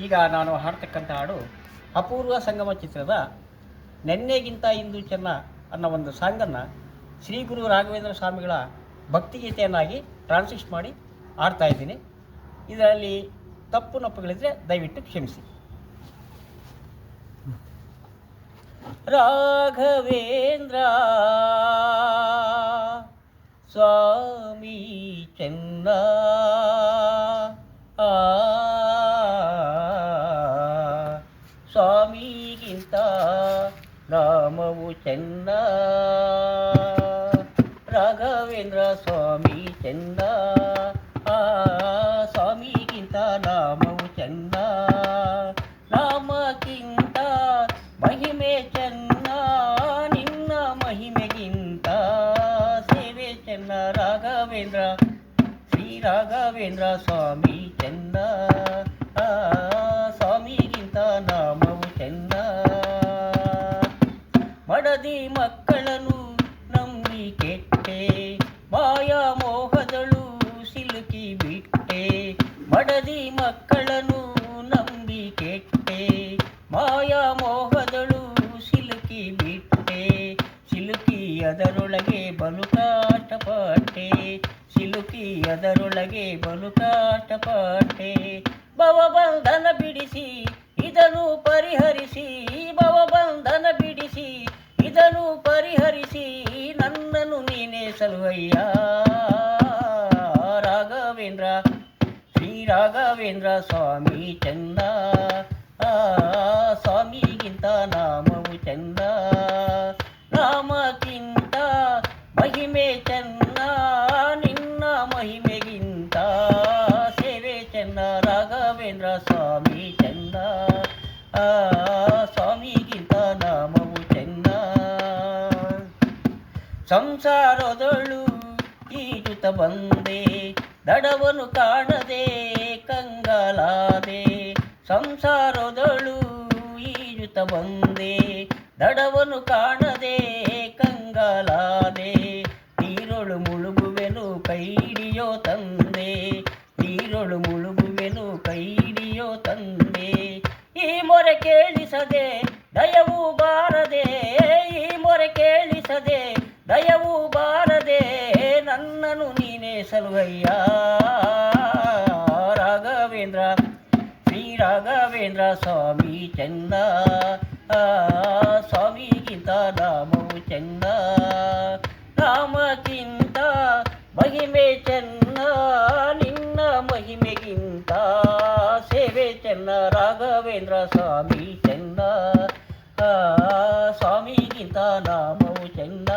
ಈಗ ನಾನು ಹಾಡ್ತಕ್ಕಂಥ ಹಾಡು ಅಪೂರ್ವ ಸಂಗಮ ಚಿತ್ರದ ನೆನ್ನೆಗಿಂತ ಇಂದು ಚೆನ್ನ ಅನ್ನೋ ಒಂದು ಸಾಂಗನ್ನು ಶ್ರೀ ಗುರು ರಾಘವೇಂದ್ರ ಸ್ವಾಮಿಗಳ ಭಕ್ತಿಗೀತೆಯನ್ನಾಗಿ ಟ್ರಾನ್ಸ್ಲಿಸ್ಟ್ ಮಾಡಿ ಆಡ್ತಾ ಇದ್ದೀನಿ. ಇದರಲ್ಲಿ ತಪ್ಪು ನಪ್ಪುಗಳಿದ್ರೆ ದಯವಿಟ್ಟು ಕ್ಷಮಿಸಿ. ರಾಘವೇಂದ್ರ ಸ್ವಾಮಿ ಚೆನ್ನ ಸ್ವಾಮಿಗಿಂತ ನಾಮವು ಚೆನ್ನ ರಾಘವೇಂದ್ರ ಸ್ವಾಮಿ ಚೆನ್ನ ಆ ಸ್ವಾಮಿಗಿಂತ ನಾಮವು ಚೆನ್ನ ನಾಮಕ್ಕಿಂತ ಮಹಿಮೆ ಚೆನ್ನ ನಿನ್ನ ಮಹಿಮೆಗಿಂತ ಸೇವೆ ಚೆನ್ನ ರಾಘವೇಂದ್ರ ಶ್ರೀ ರಾಘವೇಂದ್ರ ಸ್ವಾಮಿ ಚೆನ್ನ ಆ, ಮಡದಿ ಮಕ್ಕಳನು ನಂಬಿ ಕೆಟ್ಟೆ. ಮಾಯಾ ಮೋಹದಳು ಸಿಲುಕಿ ಬಿಟ್ಟೆ. ಮಡದಿ ಮಕ್ಕಳನು ನಂಬಿ ಕೆಟ್ಟೆ. ಮಾಯಾ ಮೋಹದಳು ಸಿಲುಕಿ ಬಿಟ್ಟೆ. ಸಿಲುಕಿ ಅದರೊಳಗೆ ಬಲು ಕಾಟಪಾಟೆ ಸಿಲುಕಿ ಅದರೊಳಗೆ ಬಲು ಕಾಟಪಾಟೆ ಭವಬಂಧನ ಬಿಡಿಸಿ, ಇದನ್ನು ಪರಿಹರಿಸಿ. ಭವಬಂಧನ ಬಿಡಿಸಿ ಶ್ರೀ ರಾಘವೇಂದ್ರ ಸ್ವಾಮಿ ಚಂದ. ಸ್ವಾಮಿಗಿಂತ ನಾಮವು ಚಂದ. ನಾಮಕ್ಕಿಂತ ಮಹಿಮೆ ಚಂದ. ನಿನ್ನ ಮಹಿಮೆಗಿಂತ ಸೇವೆ ಚಂದ. ರಾಘವೇಂದ್ರ ಸ್ವಾಮಿ ಚಂದ. ಸ್ವಾಮಿಗಿಂತ ನಾಮವು ಚಂದ. ಸಂಸಾರದಳು ಈಜುತ್ತ ಬಂದೆ. ದಡವನು ಕಾಣದೆ, ಕಂಗಲಾದೆ, ಸಂಸಾರದಳು ಈಜುತ ಬಂದೆ. ದಡವನು ಕಾಣದೆ, ಕಂಗಲಾದೆ, ನೀರೊಳು ಮುಳುಗುವೆನು ಕೈಡಿಯೋ ತಂದೆ. ನೀರೊಳು ಮುಳುಗುವೆನು ಕೈಡಿಯೋ ತಂದೆ. ಈ ಮೊರೆ ಕೇಳಿಸದೆ ದಯವು ಬಾರದೆ, ಈ ಮೊರೆ ಕೇಳಿಸದೆ ದಯವು ಬಾರದೆ ನನ್ನನು ನೀನೇ ಸಲುವಯ್ಯ ರಾಘವೇಂದ್ರ, ಶ್ರೀ ರಾಘವೇಂದ್ರ ಸ್ವಾಮಿ ಚೆನ್ನ. ಸ್ವಾಮಿಗಿಂತ ನಾಮವು ಚೆನ್ನ. ರಾಮಕ್ಕಿಂತ ಮಹಿಮೆ ಚೆನ್ನ. ನಿನ್ನ ಮಹಿಮೆಗಿಂತ ಸೇವೆ ಚೆನ್ನ ರಾಘವೇಂದ್ರ ಸ್ವಾಮಿ ಚೆನ್ನ. ಸ್ವಾಮಿಗಿಂತ ನಾಮವು ಚೆನ್ನ.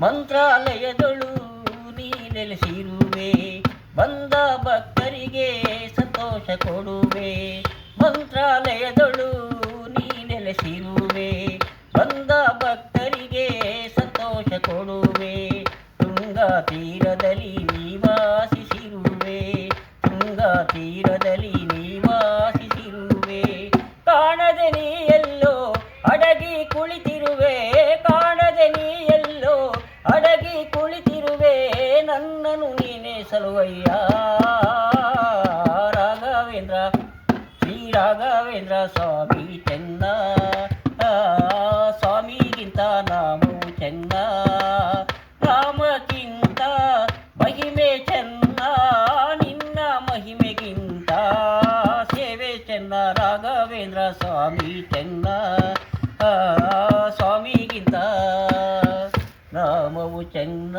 ಮಂತ್ರಾಲಯದಳು ನೀ ನೆಲೆಸಿರುವೆ ಬಂದ ಭಕ್ತರಿಗೆ ಸಂತೋಷ ಕೊಡುವೆ. ಮಂತ್ರಾಲಯದಳು ನೀ ನೆಲೆಸಿರುವೆ ಬಂದ ಭಕ್ತರಿಗೆ ಸಂತೋಷ ಕೊಡುವೆ. ತುಂಗಾ ತೀರದಲ್ಲಿ ಸಲುವಯ್ಯ. ರಾಘವೇಂದ್ರ, ಶ್ರೀ ರಾಘವೇಂದ್ರ ಸ್ವಾಮಿ ಚೆನ್ನ. ಸ್ವಾಮಿಗಿಂತ ನಾಮವು ಚೆನ್ನ. ನಾಮಕ್ಕಿಂತ ಮಹಿಮೆ ಚೆನ್ನ. ನಿನ್ನ ಮಹಿಮೆಗಿಂತ ಸೇವೆ ಚೆನ್ನ. ರಾಘವೇಂದ್ರ ಸ್ವಾಮಿ ಚೆನ್ನ. ಸ್ವಾಮಿಗಿಂತ ನಾಮವು ಚೆನ್ನ.